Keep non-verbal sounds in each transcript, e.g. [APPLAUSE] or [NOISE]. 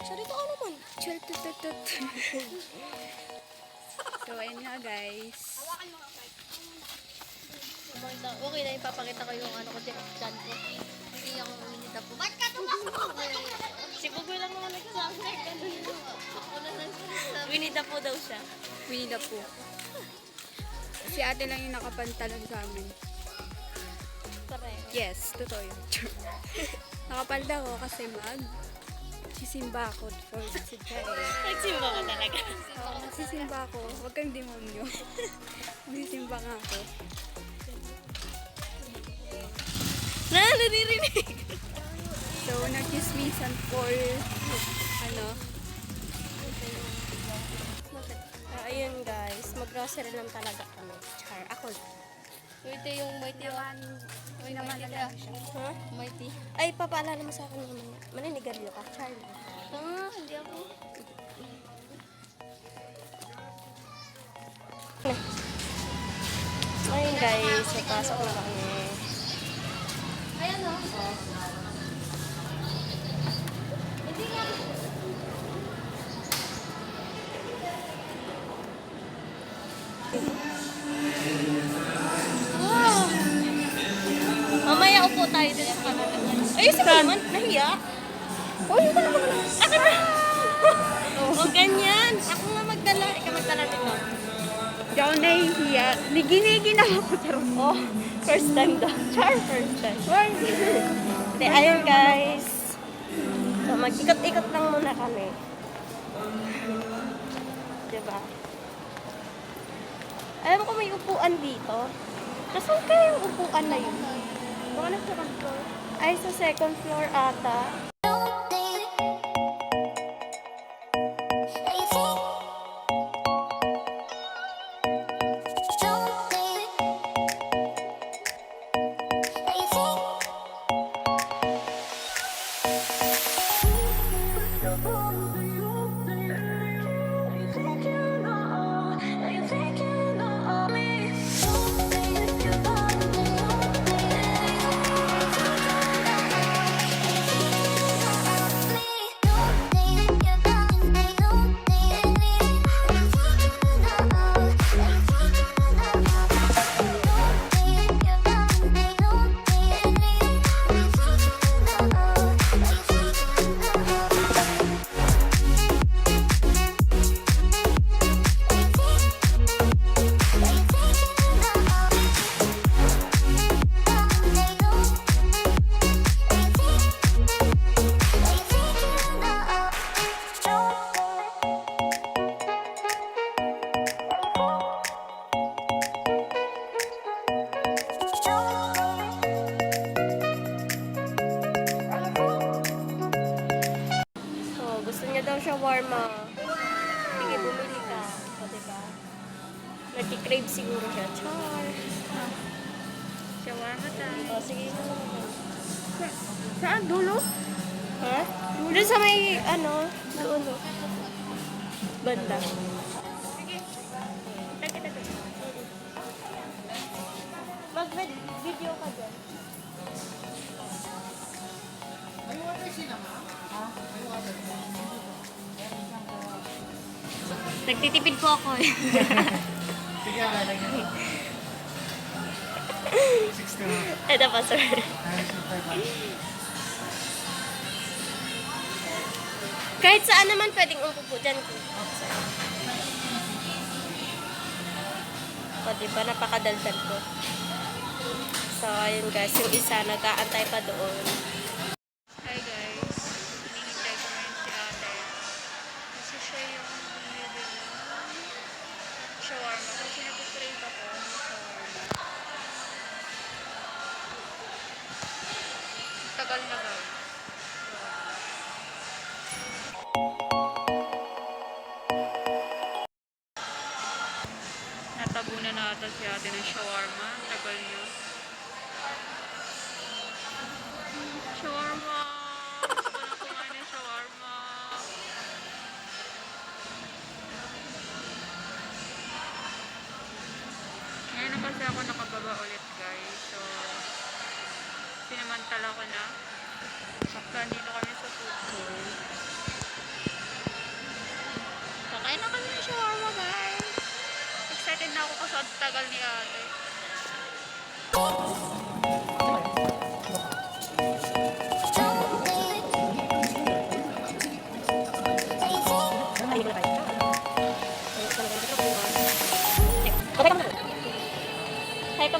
Sarito ka naman. Chultututut. [LAUGHS] so, ayun nga guys. Okay na ipapakita ko yung ano ko dyan ko. Hindi ako minita po. Ba't ka? Si Bugoy lang naman nagsabi. Ako na lang sinasabi. Winita po daw siya. Winnie the Pooh. Si ate lang yung nakapantalon sa amin. Pareho. Yes, totoo yun. [LAUGHS] Nakapalda ko kasi mag sisimba ako for today. Nagsimba ka talaga. Oo, magsisimba ako. Huwag kang demonyo. [LAUGHS] Magsisimba nga ako. Na, naririnig. So, nagchismisan for, ano, Ah, ayun guys, mag-grocery lang talaga kami. Char, ako. Ito yung mighty one. Uy, naman na lang siya. Ha? Mighty. Ay, papaalala mo sa akin naman. Maninigarilyo ka, Char. Ah, hindi ako. Ayun guys, napasok na kami. Ayan o. Hindi nga. Wow! Mamaya upo tayo din sa kanila. Ay, si naman, nahiya. Oh, yung ka naman. Ako na. [LAUGHS] O, ganyan. Ako nga magdala. Ikaw magdala nito. Hindi ako nahihiya. Niginigi na ako. Charot. Oh, first time daw. Char, first time. Hindi, ayun guys. So, mag-ikot-ikot lang muna kami. Diba? Alam ko may upuan dito. Nasaan kaya yung upuan na yun? Baka na second floor. Ay, sa second floor ata. Char. Shawarma tayo. O, sige. Saan? Dulo? Ha? Doon sa may, ano, doon. Banda. Mag-video ka dyan. Nagtitipid po ako eh. Sige, [LAUGHS] lalagyan mo. 60 na. [LAUGHS] Ito pa, sir. Kahit saan naman pwedeng umupo dyan. O, diba? Napakadaldal ko. So, ayun guys. Yung isa, nag-aantay pa doon. Ako nakababa ulit guys. So, sinamantala ko na. Sakta dito kami sa food court. Kakain na kami ng shawarma guys. Excited na ako kasi tagal ni ate.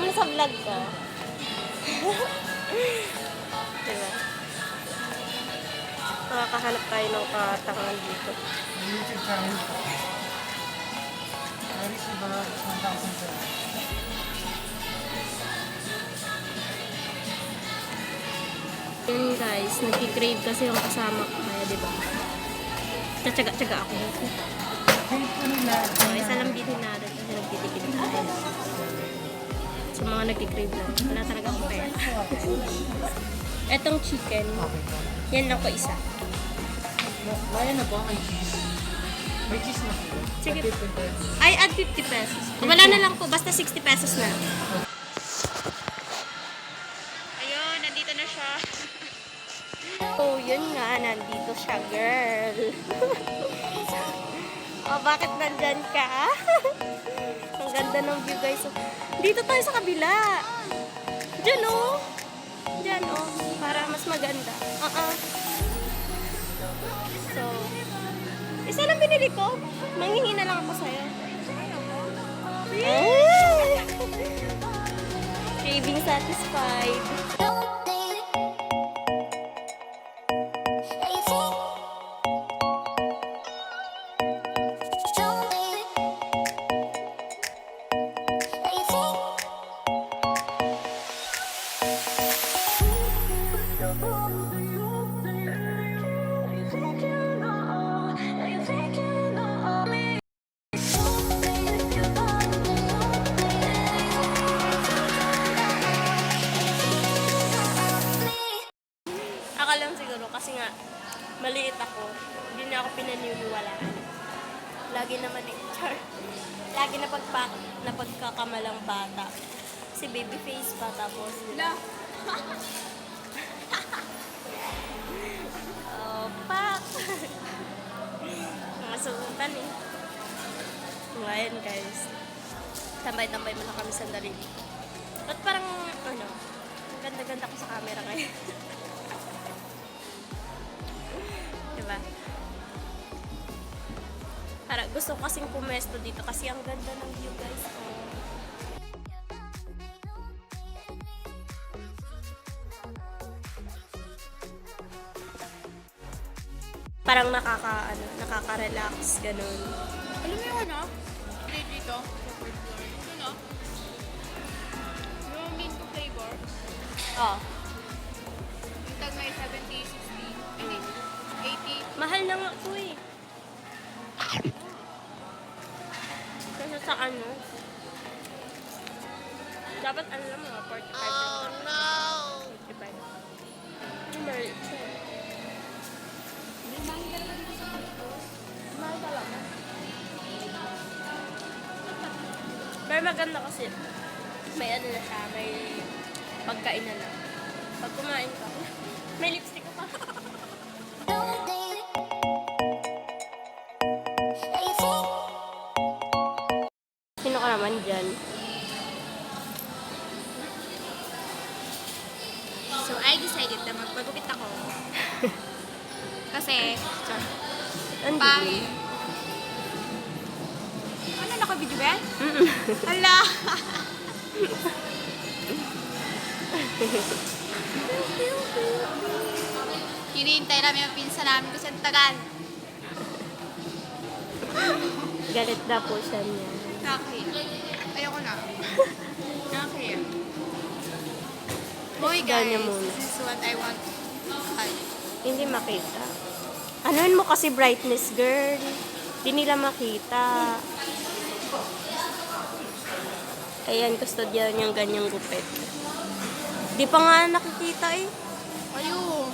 Ka muna sa vlog ko. diba? Makakahanap tayo ng katangan dito. YouTube channel ko. Very diba, 1,000 sir. Yun guys, nagki-crave kasi yung kasama ko. Kaya diba? Tsatsaga-tsaga ako. Kahit po nila. So, isa lang bilhin natin kasi nagtitipid tayo. Sa mga nagki-crave na, wala talaga akong pera. [LAUGHS] Etong chicken, yan lang po isa. Kaya na ba may cheese? May cheese na po. Sige. 50 pesos. Ay, add 50 pesos. Wala na lang po, basta 60 pesos na. Ayun, nandito na siya. [LAUGHS] Oh, yun nga, nandito siya, girl. [LAUGHS] oh, bakit nandyan ka? Ganda ng view, guys. Oh, Dito tayo sa kabila. Diyan, oh. Diyan, oh. Para mas maganda. Uh-uh. So, isa lang binili ko. Manghingi na lang ako sa'yo. Ay! [LAUGHS] Craving satisfied. Mga suutan eh. Ngayon guys. Tambay-tambay muna kami sandali. Ba't parang, ano, ganda-ganda ko sa camera ngayon. [LAUGHS] diba? Para gusto ko kasing pumesto dito kasi ang ganda ng view guys. Parang nakaka, ano, nakaka-relax, ganun. Alam mo yung ano? Play dito. Ano? Yung mint flavor. Oo. Yung tag na 70, 60, and 80. Mahal na nga po eh. Kasi sa ano? Dapat ano lang mga 45 Oh no! 45. Number 2. Pero maganda kasi, may ano na siya, may pagkain na lang. Pag kumain ka, [LAUGHS] may lipstick ka pa. Sino ka naman dyan? So, I decided na magpagupit ako. [LAUGHS] Kasi, Ang pang... naka-video ba yan? Mm-mm. Hala! [LAUGHS] Hinihintay namin yung pinsa namin kasi ang tagal. Galit na po siya niya. Nakakahiya. Ayoko na. Go niya guys, this is what I want Hindi makita. Anuin mo kasi brightness, girl. Hindi nila makita. Ayan, gusto diyan yung ganyang gupit. Di pa nga nakikita eh. Ayun.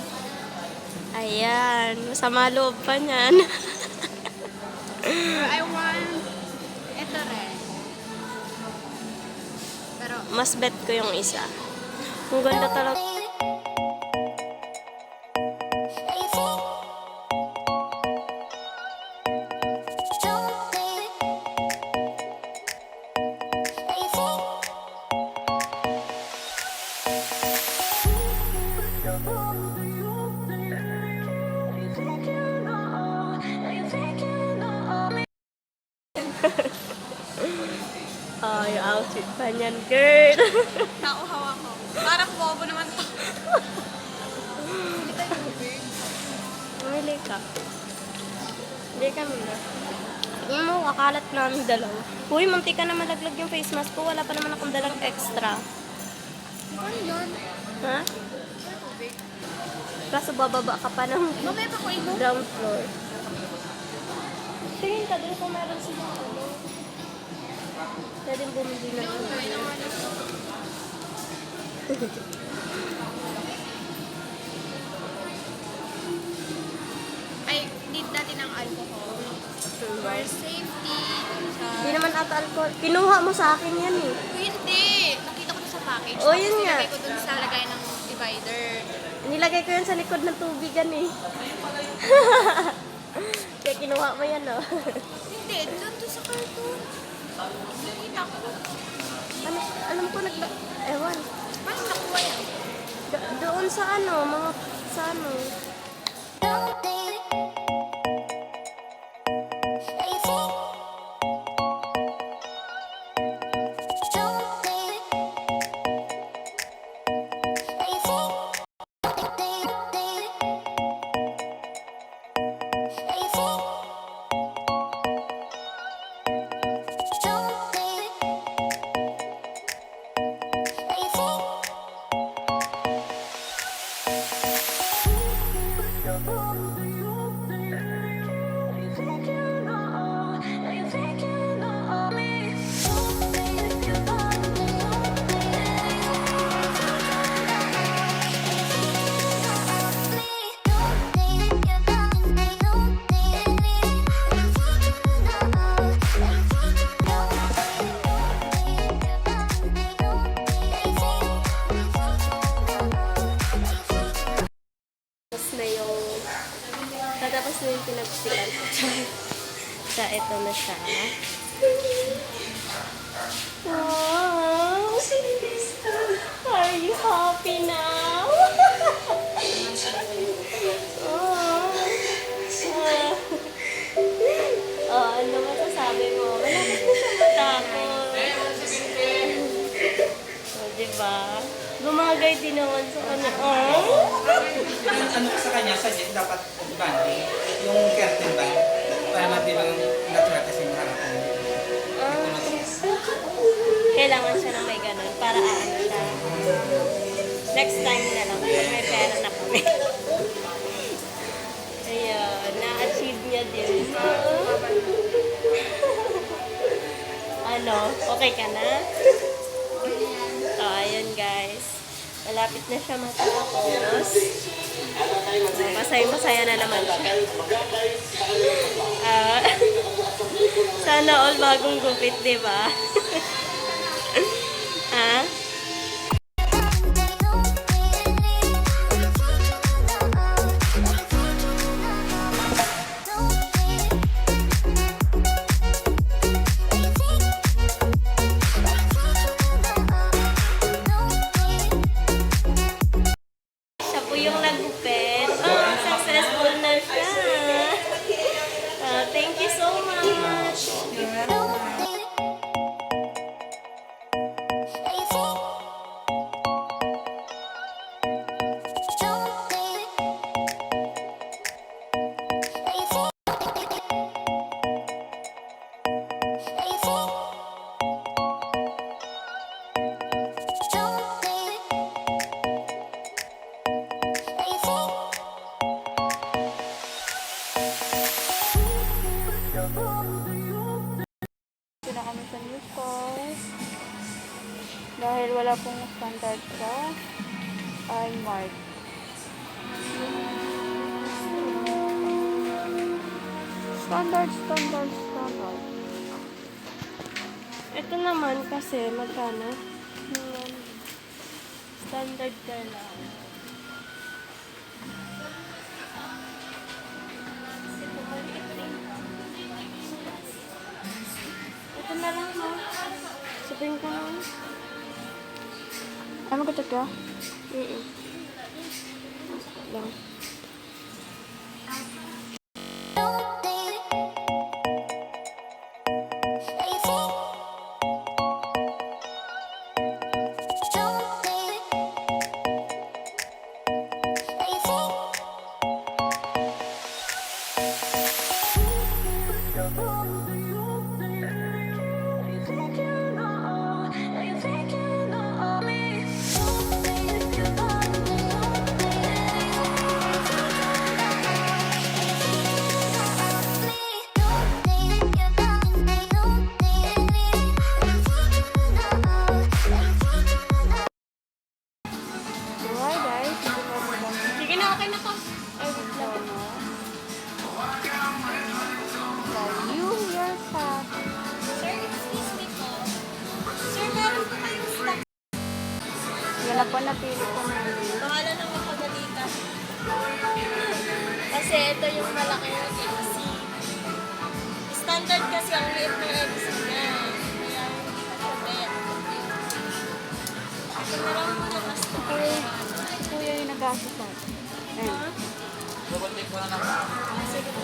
Ayan, masama loob pa niyan. I [LAUGHS] want ito rin. Pero, Mas bet ko yung isa. Ang ganda talaga. Oh, yung outfit pa niyan, girl. nauhawa ko. Parang bobo naman to. Bumili ka. Hindi ka muna. Yung mo, kakalat namin dalawa. Uy, munti ka na malaglag yung face mask ko. Wala pa naman akong dalang extra. Ano yun? Ha? Kaso bababa ka pa ng Mamaya pa ko imo. ground floor. Tingin ka doon kung meron sila. Ano. Pwede bumili na ako. Ay, need natin ng alcohol. For safety. Sa... Hindi naman ata alcohol. Kinuha mo sa akin yan eh. Hindi. Nakita ko sa package. Oh, yun Tapos nga. nilagay ko dun sa lagay ng. Nilagay ko yan sa likod ng tubigan eh. [LAUGHS] Kaya kinuha mo yan oh. Hindi, dun to sa cartoon. Nakita ko. ano, alam ko nagla... Ewan. Paano nakuha yan? Do- doon sa ano, mga sa ano. Na siya. Wow! Are you happy now? oh. oh, ano masasabi mo? Malapit na siya matapos. oh, diba? Bumagay din naman sa kanya. Oh! Ano ko sa kanya, suggest dapat bandi, yung curtain ba? Para matilang natural kasi yung harapan. Kailangan siya na may ganun para aano siya. Next time na lang, pag may pera na kami. [LAUGHS] Ayun, na-achieve niya din. [LAUGHS] ano, okay ka na? So, ayun guys. Malapit na siya matapos. Masaya-masaya na naman siya. Ah, [LAUGHS] sana all bagong gupit, di ba? [LAUGHS] kasi, magkano? Hmm, Standard ka lang. Ito. Ito na lang mo. Sabihin ko na. Ano ko ka? Mm-mm. Lang. Ko na lang. Sige po.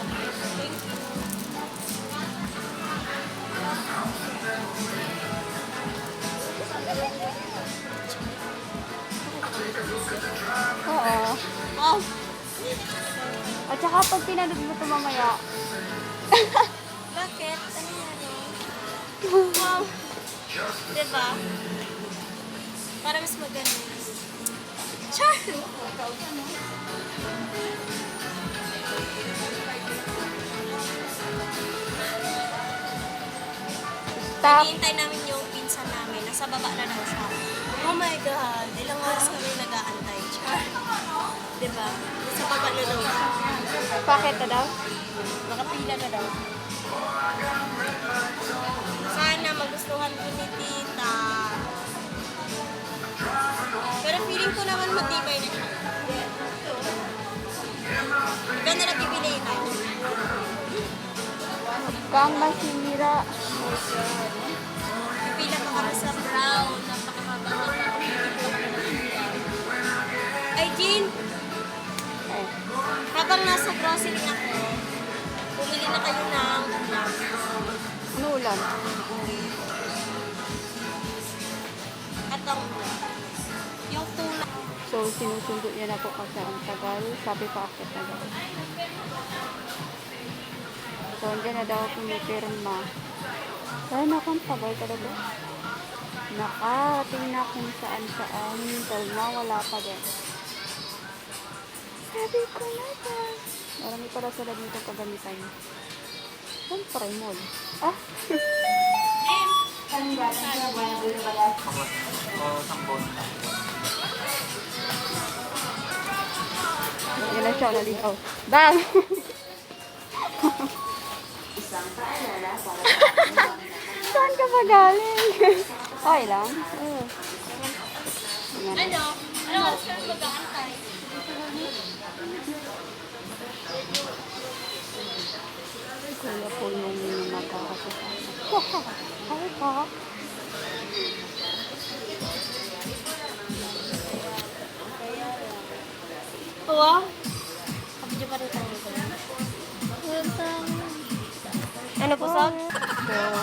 Thank you. Oo. Oh, At saka pag pinanood mo ito mamaya, [LAUGHS] bakit? Ano yan? Wow. Diba? Para mas maganda. Char! stop. Hinihintay namin yung pinsan namin. Nasa baba na daw siya. Oh my God! Ilang oras kami nag-aantay. Char! Diba? Nasa baba na daw siya. Bakit na daw? Nakapila na daw. Sana magustuhan ko ni tita. Pero feeling ko naman matibay na siya. Ikaw na lang pipiliin tayo. Kang masira. Pipila pa kami sa brown. Napakahaba na Ay, Jean! Habang nasa grocery ako, bumili na kayo ng ulam. ano ulam? Tuna. So, sinusundo niya na po kasi ang tagal. Sabi pa akit na daw. So, andyan na daw pumipirma. Ay, naku, ang tagal talaga. Nakarating na kung saan saan. Till na wala pa din. Sabi ko na ba? Marami pala sila dito kagamitan. Siyempre, mall. Ah! [LAUGHS] O, sampon. Siya, naligaw. Bang! Saan ka ba galing? Okay lang. Yan. Ano? Ano ka mag-aantay? Kuya po yung magkakasama. Hi pa. Oo. Ano po, Sog? So,